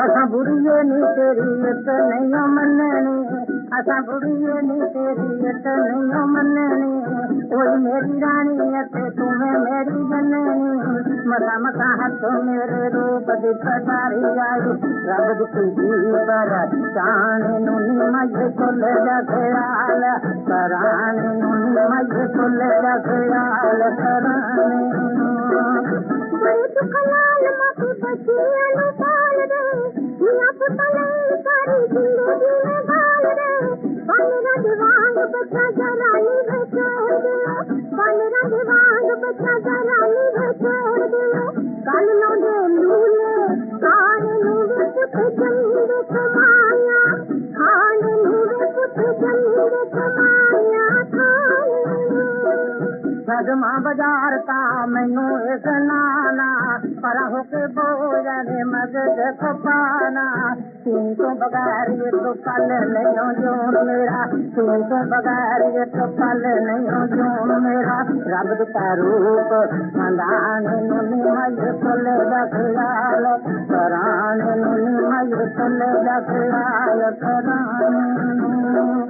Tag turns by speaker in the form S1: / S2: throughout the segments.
S1: اسان بريون تيريت نيو مڃڻ اسان بڙيءَ نيو مڃڻي. कोई मेरी रानी अते तुम्हें मेरी जननी मसा मसा हथ मेरे रूप दी पधारी आई रब दी तुझी पर चाण नुनी मज कुल जखड़ाल करान नुनी मज कुल जखड़ाल करान बड़ी दुख
S2: लाल माफी बची अनुपाल रे मियां पुतले सारी जिंदगी में भाल रे पानी ना दीवान बचा जरा चङी छपाया खदमा बजार तो मदद بغيو تو پل نئون جو تون تو بڳاري تو پل نيو ميرا ربرا روپ مدان مني هزل بسلال ڪران
S3: مني هئي ڦل بسلال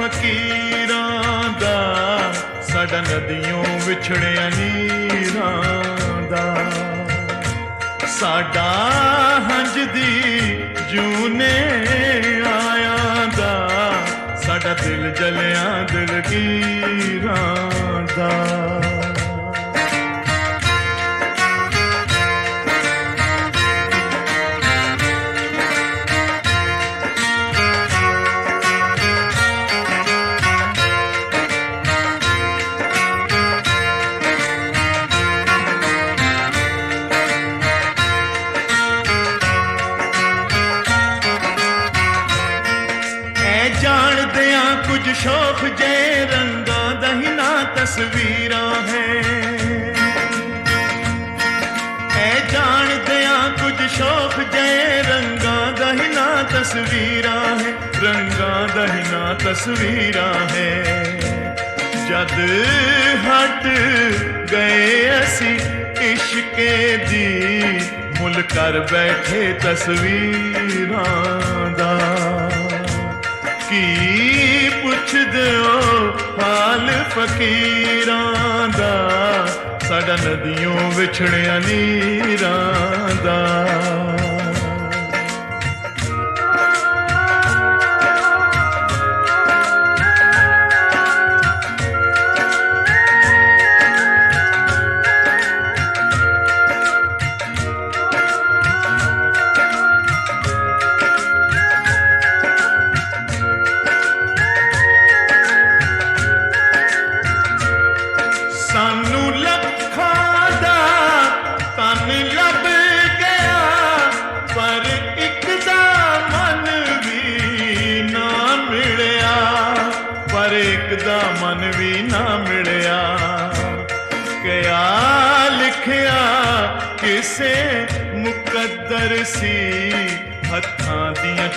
S3: ਫਕੀਰਾਂ ਦਾ, ਸਾਡਾ ਨਦੀਆਂ ਵਿਛੜਿਆ ਨੀਰਾਂ ਦਾ। ਸਾਡਾ ਹੰਝ ਦੀ ਜੂਨੇ ਆਇਆਂ ਦਾ, ਸਾਡਾ ਦਿਲ ਜਲਿਆ ਦਿਲਗੀਰਾਂ ਇਸ਼ਕੇ ਦੀ ਮੁੱਲ ਕਰ ਬੈਠੇ ਤਸਵੀਰਾਂ ਦਾ। ਕੀ ਪੁੱਛਦੇ ਹੋ ਹਾਲ ਫਕੀਰਾਂ ਦਾ? ਸਾਡਾ ਨਦੀਆਂ ਵਿਛੜਿਆ ਨੀਰਾਂ ਦਾ।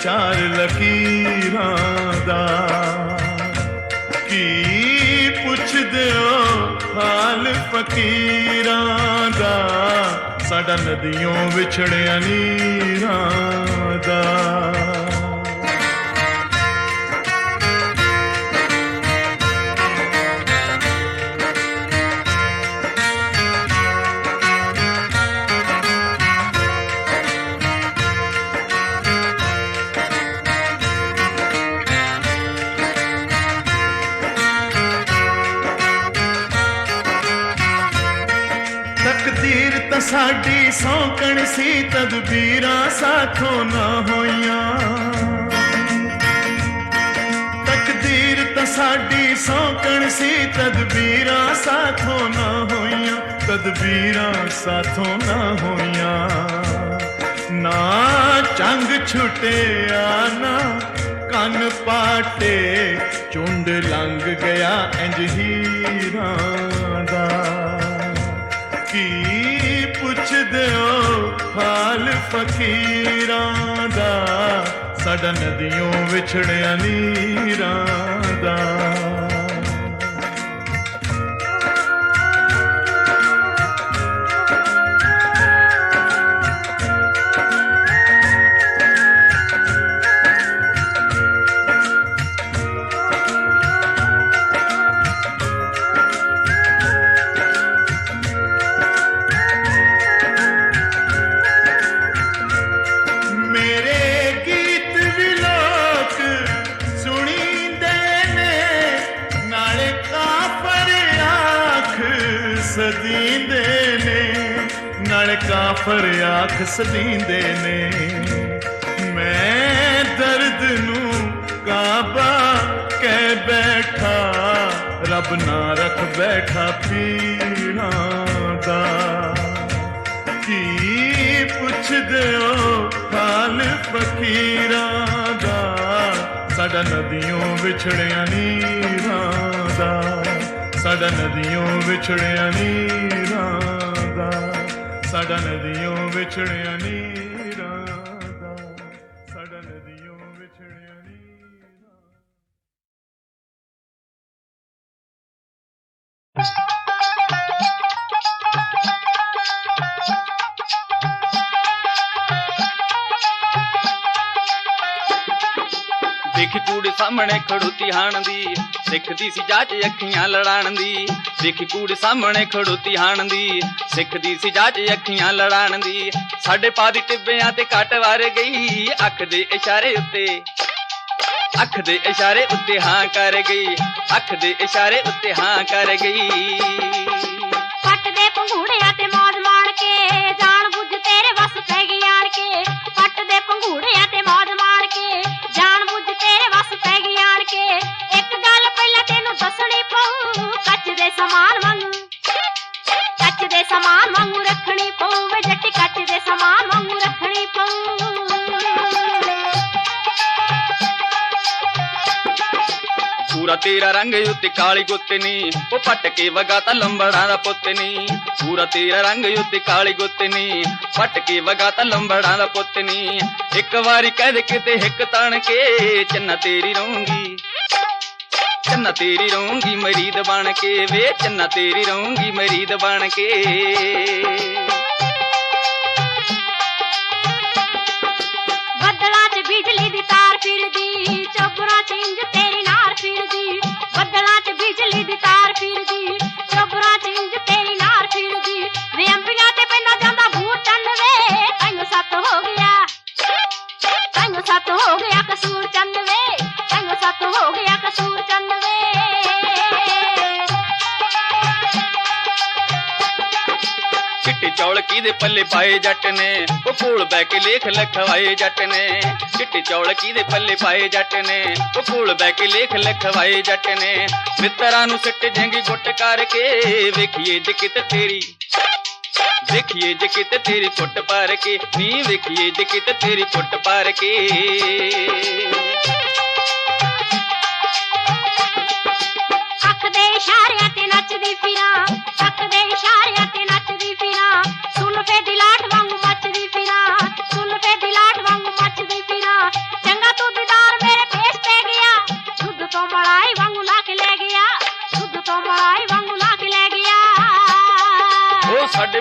S3: ਚਾਰ ਲਕੀਰਾਂ ਦਾ। ਕੀ ਪੁੱਛਦੇ ਹੋ ਹਾਲ ਫਕੀਰਾਂ ਦਾ? ਸਾਡਾ ਨਦੀਆਂ ਵਿਛੜਿਆ ਨੀਰਾਂ ਦਾ। ਸਾਡੀ ਸੌਕਣ ਸੀ ਤਦਬੀਰਾਂ ਸਾਥੋਂ ਨਾ ਹੋਈਆਂ। ਤਕਦੀਰ ਤਾਂ ਸਾਡੀ ਸੌਕਣ ਸੀ ਤਦਬੀਰਾਂ ਸਾਥੋਂ ਨਾ ਹੋਈਆਂ। ਤਦਬੀਰਾਂ ਸਾਥੋਂ ਨਾ ਹੋਈਆਂ। ਨਾ ਚੰਗ ਛੁਟਿਆ, ਨਾ ਕੰਨ ਪਾਟੇ ਚੁੰਡ ਲੰਘ ਗਿਆ ਇੰਜ ਹੀਰਾਂ ਦਾ। ਕੀ ਪੁੱਛਦੇ ਹੋ ਹਾਲ ਫਕੀਰਾਂ ਦਾ ਸਾਡਾ ਨਦੀਆਂ ਵਿਛੜਿਆ ਨੀਰਾਂ ਦਾ। ਆਖ ਸਦੀਂਦੇ ਨੇ। ਮੈਂ ਦਰਦ ਨੂੰ ਕਾਬਾ ਕਹਿ ਬੈਠਾ, ਰੱਬ ਨਾ ਰੱਖ ਬੈਠਾ ਪੀਣਾ ਦਾ। ਕੀ ਪੁੱਛਦੇ ਹੋ ਹਾਲ ਫਕੀਰਾਂ ਦਾ? ਸਾਡਾ ਨਦੀਆਂ ਵਿਛੜਿਆ ਨੀਰਾਂ ਦਾ। ਸਾਡਾ ਨਦੀਆਂ ਵਿਛੜਿਆ ਨੀਰਾਂ ਸਾਡਾ ਨਦੀਆਂ ਵਿਛੜਿਆ
S4: ਨਹੀਂ ਸਾਹਮਣੇ ਖੜੋਤੀ ਹਾਣ ਦੀ ਸਿੱਖਦੀ ਸੀ ਜਾਚ ਅੱਖੀਆਂ ਲੜਾਣ ਦੀ ਦੇਖ ਕੂੜ ਸਾਹਮਣੇ ਖੜੋਤੀ ਹਾਣ ਦੀ ਸਿੱਖਦੀ ਸੀ ਜਾਚ ਅੱਖੀਆਂ ਲੜਾਣ ਦੀ ਸਾਡੇ ਪਾ ਦੀ ਟਿੱਬਿਆਂ ਤੇ ਕੱਟ ਵਾਰ ਗਈ ਅੱਖ ਦੇ ਇਸ਼ਾਰੇ ਉੱਤੇ ਅੱਖ ਦੇ ਇਸ਼ਾਰੇ ਉੱਤੇ ਹਾਂ ਕਰ ਗਈ ਅੱਖ ਦੇ ਇਸ਼ਾਰੇ ਉੱਤੇ ਹਾਂ ਕਰ ਗਈ
S5: ਪੱਟ ਦੇ ਪੰਘੂੜਿਆਂ ਤੇ ਮੌਜ ਮਾਣ ਕੇ ਜਾਣ ਬੁੱਝ ਤੇਰੇ ਵੱਸ ਪੈ ਗਈ ਆਣ ਕੇ ਪੱਟ ਦੇ ਪੰਘੂੜਿਆਂ ਤੇ ਮੌਜ ਮਾਣ ਕੇ ਇੱਕ ਗੱਲ ਪਹਿਲਾਂ ਤੈਨੂੰ ਦੱਸਣੀ ਪਊ, ਕੱਚ ਦੇ ਸਮਾਨ ਵਾਂਗੂ। ਕੱਚ ਦੇ ਸਮਾਨ ਵਾਂਗੂ ਰੱਖਣੀ ਪਊ, ਵੇ ਜੱਟੀ ਕੱਚ ਦੇ ਸਮਾਨ ਵਾਂਗੂ ਰੱਖਣੀ ਪਊ।
S4: ਪੂਰਾ ਤੇਰਾ ਰੰਗ ਉੱਤੇ ਕਾਲੀ ਗੁੱਤਨੀ ਉਹ ਪੱਟ ਕੇ ਵਗਾ ਤਾਂ ਲੰਬੜਾਂ ਦਾ ਪੁੱਤ ਨੀ। ਪੂਰਾ ਤੇਰਾ ਰੰਗ ਉੱਤੇ ਕਾਲੀ ਗੁੱਤਨੀ ਪੱਟ ਕੇ ਵਗਾ ਤਾਂ ਲੰਬੜਾਂ ਦਾ ਪੁੱਤ ਨੀ। ਇੱਕ ਵਾਰੀ ਕਹਿ ਦੇ ਕਿਤੇ ਹਿੱਕ ਤਣ ਕੇ, ਚੰਨਾ ਤੇਰੀ ਰਹੂੰਗੀ ਚੰਨਾ ਤੇਰੀ ਰਹੂੰਗੀ ਮਰੀਦ ਬਣ ਕੇ ਵੇ ਚੰਨਾ ਤੇਰੀ ਰਹੂੰਗੀ ਮਰੀਦ ਬਣ ਕੇ।
S5: ਬੱਦਲਾਂ 'ਚ ਬਿਜਲੀ ਦੀ ਤਾਰ ਫਿਰਦੀ ਚੋਬਰਾਂ 'ਚ ਇੰਜ ਤੇਰੀ ਨਾਰ ਫਿਰਦੀ ਬੱਦਲਾਂ 'ਚ ਬਿਜਲੀ ਦੀ ਤਾਰ ਫਿਰਦੀ ਚੋਬਰਾਂ 'ਚ ਇੰਜ ਤੇਰੀ ਨਾਰ ਫਿਰਦੀ ਵੇ ਅੰਬੀਆਂ ਤੇ ਪੈਂਦਾ ਜਾਂਦਾ ਭੂਤ ਵੇ ਤੈਨੂੰ ਸੱਤ ਹੋ ਗਿਆ। ਤੈਨੂੰ ਸੱਤ ਹੋ ਗਿਆ ਕਸੂਰ ਚੰਨ ਵੇ ਤੈਨੂੰ ਸੱਤ ਹੋ ਗਿਆ ਕਸੂਰ
S4: ਚੌਲ ਕਿਹਦੇ ਪੱਲੇ ਪਾਏ ਜੱਟ ਨੇ? ਉਹ ਕੋਲ ਬੈ ਕੇ ਲੇਖ ਲਿਖਵਾਏ ਜੱਟ ਨੇ। ਚਿੱਟੇ ਚੌਲ ਕਿਹਦੇ ਪੱਲੇ ਪਾਏ ਜੱਟ ਨੇ? ਉਹ ਕੋਲ ਬੈ ਕੇ ਲੇਖ ਲਿਖਵਾਏ ਜੱਟ ਨੇ। ਮਿੱਤਰਾਂ ਨੂੰ ਸਿੱਟ ਜੰਗੀ ਗੁੱਟ ਕਰਕੇ। ਵੇਖੀਏ ਜੇ ਕਿਤੇ ਤੇਰੀ, ਵੇਖੀਏ ਜੇ ਕਿਤੇ ਤੇਰੀ ਫੁੱਟ ਪਾਰ ਕੇ। ਨੀ ਵੇਖੀਏ ਜੇ ਕਿਤੇ ਤੇਰੀ ਫੁੱਟ ਪਾਰ ਕੇ।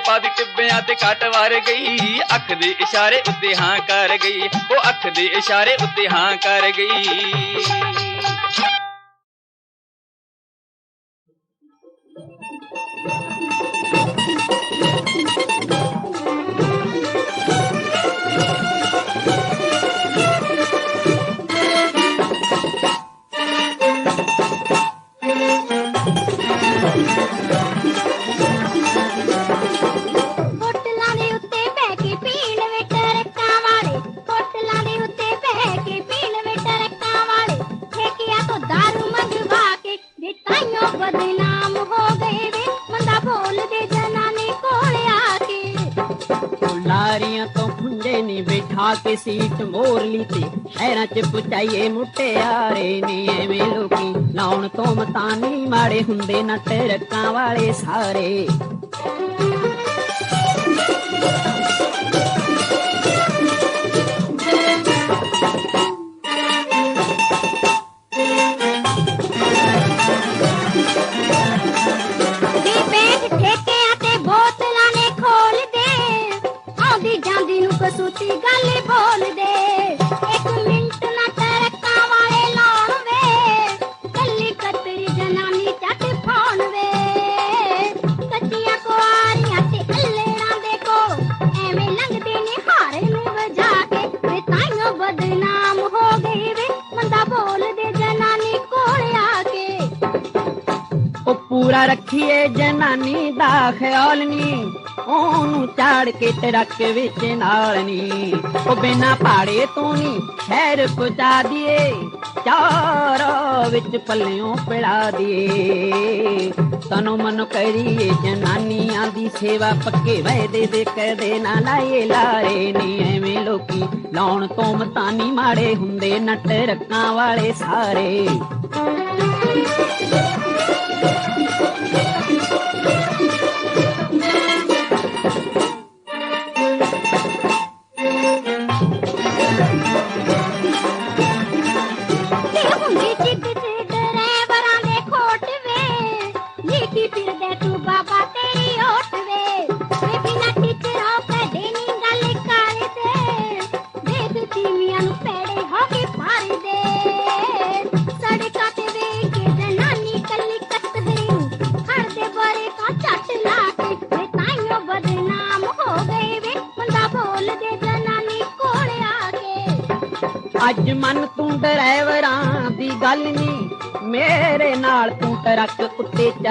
S4: ਮੋਢੇ ਟਿੱਬਿਆਂ ਤੇ ਕੱਟ ਵਾਰ ਗਈ। ਅੱਖ ਦੇ ਇਸ਼ਾਰੇ ਉੱਤੇ ਹਾਂ ਕਰ ਗਈ। ਉਹ ਅੱਖ ਦੇ ਇਸ਼ਾਰੇ ਉੱਤੇ ਹਾਂ ਕਰ ਗਈ।
S2: ਸ਼ਹਿਰਾਂ ਚ ਪੁਚਾਈਏ ਮੁਟਿਆਰੇ ਨੀ ਐਵੇਂ ਲੋਕੀ, ਲਾਉਣ ਤੋਂ ਮਤਾਨੀ ਮਾੜੇ ਹੁੰਦੇ ਨਾ ਟਰਕਾਂ ਵਾਲੇ ਸਾਰੇ।
S1: ਬੋਲਦੇ ਜਨਾਨੀ ਕੋਲ ਆ ਕੇ।
S2: ਉਹ ਪੂਰਾ ਰੱਖੀਏ ਜਨਾਨੀ ਦਾ ਖਿਆਲ ਨੀ। ਉਹਨੂੰ ਚਾੜ ਕੇ ਟਰੱਕ ਵਿੱਚ ਨਾਲ ਨੀ। ਉਹ ਬਿਨਾ ਪਾੜੇ ਤੋਂ ਨੀ ਖੈਰ ਪਹੁੰਚਾ ਦੀਏ। ਚਾਰ ਵਿੱਚ ਪੱਲਿਓਂ ਪਿੜਾ ਦੀਏ। ਤਨੋ ਮਨ ਕਰੀਏ ਜਨਾਨੀਆਂ ਦੀ ਸੇਵਾ ਪੱਕੇ ਵਾਅਦੇ ਦੇ ਕਦੇ ਨਾ ਲਾਏ ਲਾਰੇ ਨੀ ਐਵੇਂ ਲੋਕੀ। ਲਾਉਣ ਤੋਂ ਮਤਾਨੀ ਮਾੜੇ ਹੁੰਦੇ, ਨੱਟ ਰੱਕਾਂ ਵਾਲੇ ਸਾਰੇ।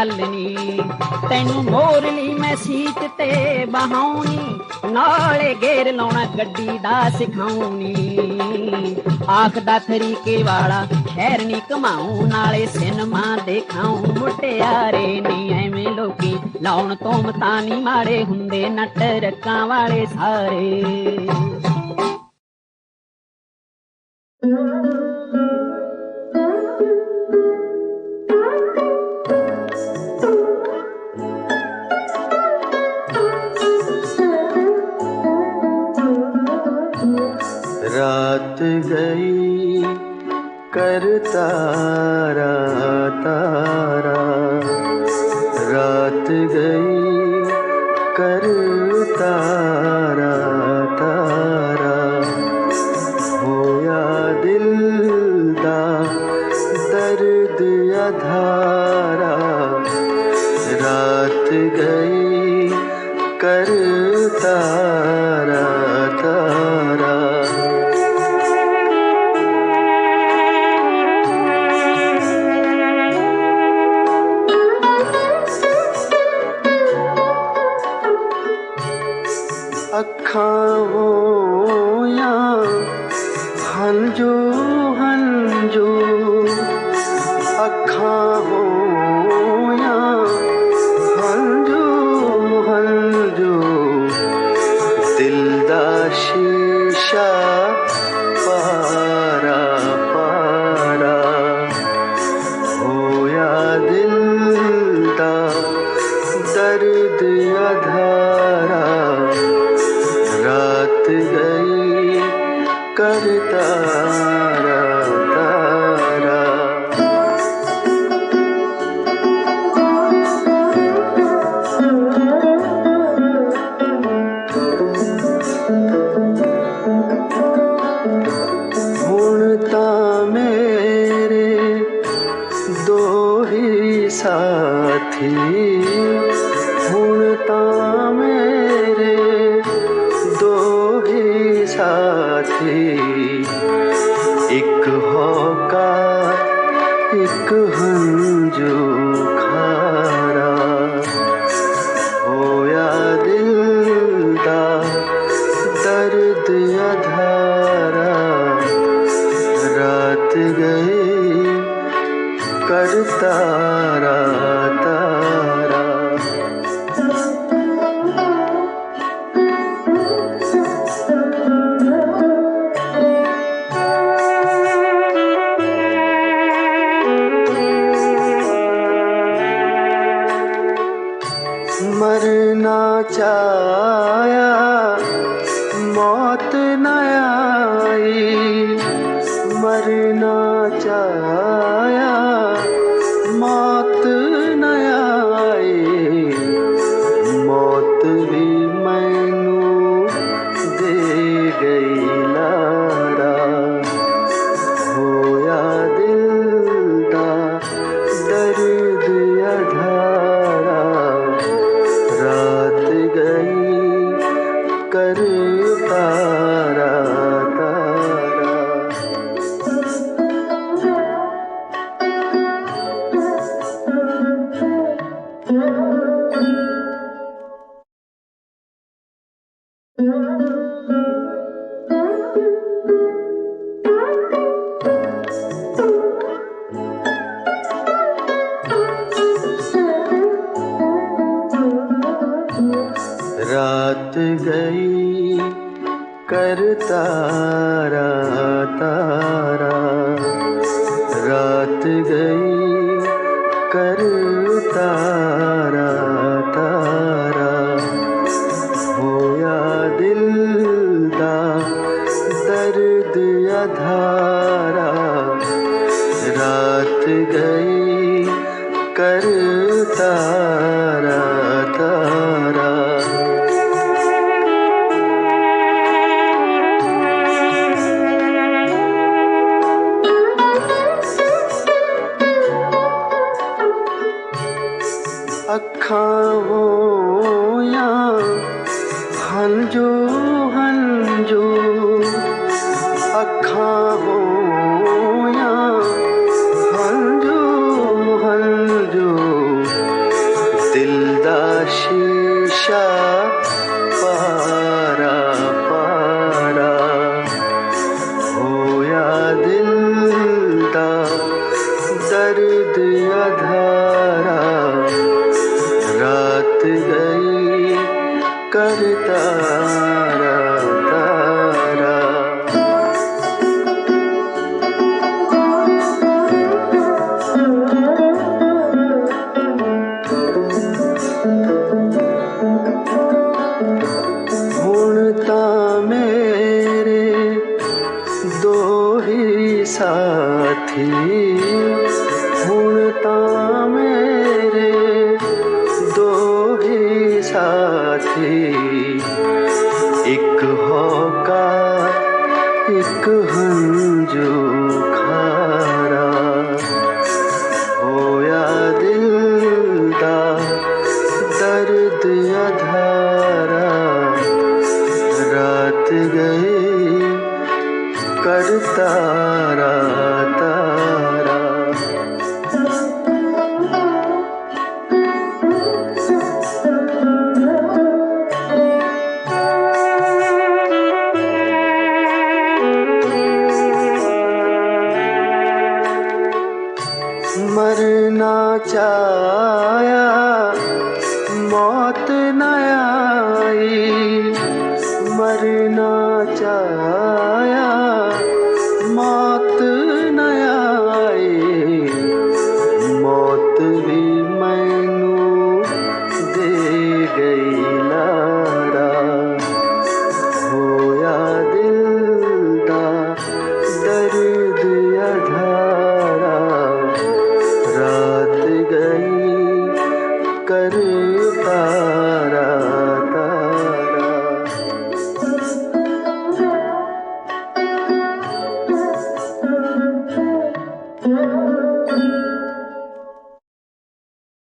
S2: ਟਰੱਕ ਤੈਨੂੰ ਮੋਰ ਮੈਂ ਸੀਟ ਤੇ ਬਹਾਉਣੀ। ਨਾਲੇ ਗੇਰ ਲਾਉਣਾ ਗੱਡੀ ਦਾ ਸਿਖਾਉਣੀ। ਆਖਦਾ ਤਰੀਕੇ ਵਾਲਾ ਸ਼ਹਿਰ ਨੀ ਕਮਾਉ ਨਾਲੇ ਸਿਨਮਾ ਦੇਖਾਉ। ਮੁਟਿਆਰੇ ਨੀ ਐਵੇਂ ਲੋਕੀ ਲਾਉਣ ਤੋਂ ਮਤਾਨੀ ਮਾੜੇ ਹੁੰਦੇ, ਨੱਟ ਰੱਕਾਂ ਵਾਲੇ ਸਾਰੇ।
S6: रात गई कर तारा तारा अखां हो हंजो हलजो हलजो ਗਏ ਕਰਤਾ तभी रात गई कर तारा तारा रात गई कर तारा तारा होया दिल दा दर्द अधा गई करता छाया माँ